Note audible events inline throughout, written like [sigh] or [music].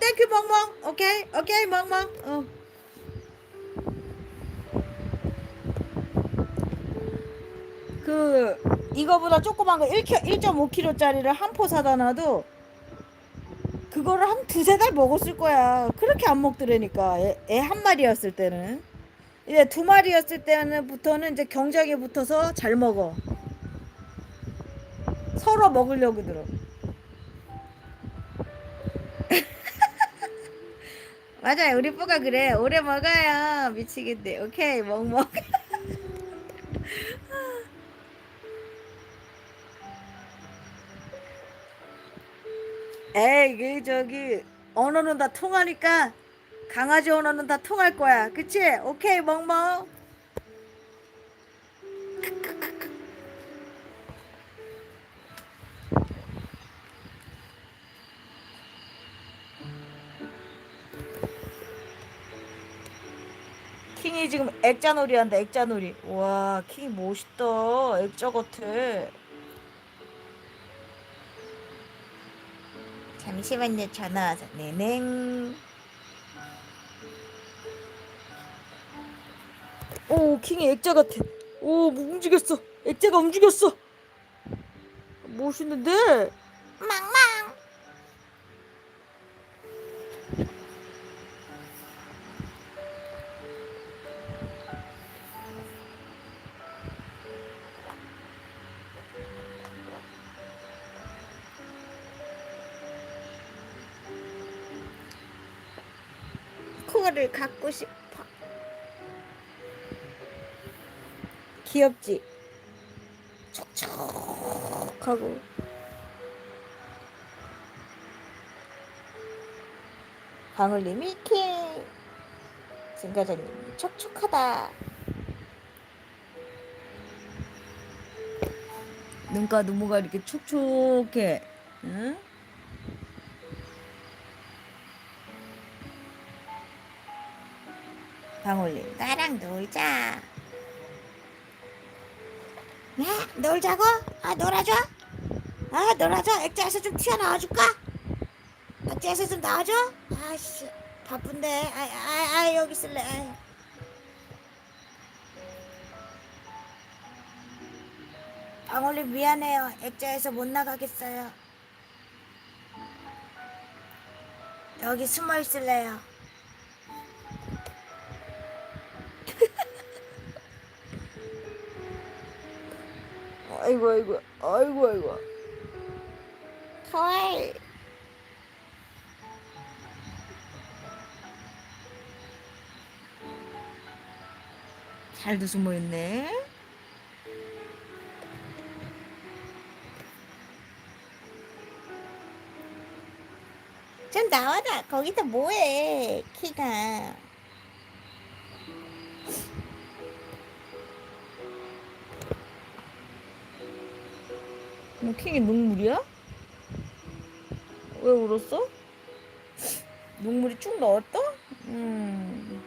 땡큐 멍멍. 오케이, 오케이 멍멍. 어. 그 이거보다 조그만 거 1.5kg짜리를 한 포 사다 놔도 그거를 한 두세 달 먹었을 거야. 그렇게 안 먹더라니까. 애 한 마리였을 때는. 이제 두 마리였을 때는부터는 이제 경쟁에 붙어서 잘 먹어. 서로 먹으려고 들어. 맞아요. 우리 뽀가 그래. 오래 먹어요. 미치겠네. 오케이. 먹먹. [laughs] 에이, 그 저기 언어는 다 통하니까 강아지 언어는 다 통할 거야. 그치? 오케이, 멍멍. 킹이 지금 액자놀이 한다, 액자놀이. 와, 킹이 멋있다. 액자 같아. 잠시만요, 전화 와서. 네넹. 오, 킹이 액자 같아. 오, 뭐 움직였어. 액자가 움직였어. 멋있는데? 망망. 코를 갖고 싶어. 귀엽지? 촉촉하고. 방울님이 킹. 진과장님이 촉촉하다. 눈가 눈무가 이렇게 촉촉해. 응? 방울님 나랑 놀자. 네? 놀자고? 아 놀아줘? 아 놀아줘? 액자에서 좀 튀어나와 줄까? 액자에서 좀 나와줘? 아씨 바쁜데 아, 아, 아 여기 있을래 아이. 방울님 미안해요 액자에서 못 나가겠어요 여기 숨어 있을래요 아이고 아이고 아이고 아이고. 가와이. 잘도 숨어있네. 좀 나와라. 거기다 뭐해 키가 뭐 킹이 눈물이야? 왜 울었어? 눈물이 쭉 나왔다? 음.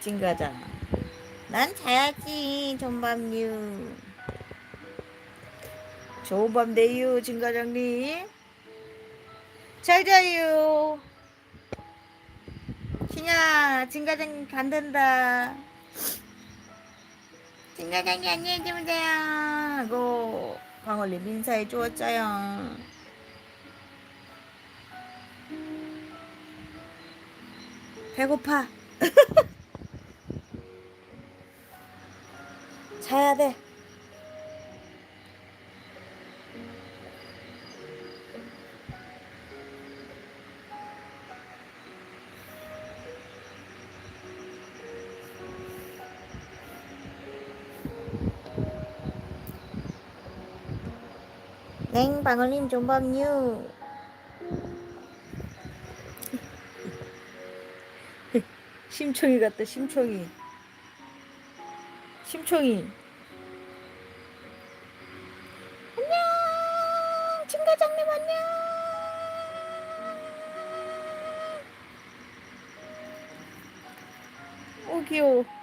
징가자. 난 자야지, 전밤유. 좋은 밤 되유, 진과장님. 잘 자요. 신야, 진과장님 간단다. 진과장님 안녕히 주무세요. 하고, 광월님 인사해 주었어요. 배고파. [laughs] 자야 돼. 냉 방울님 좀밤요. 심청이 같다 심청이. 심청이. 안녕, 친과장님 안녕. 오 귀여워.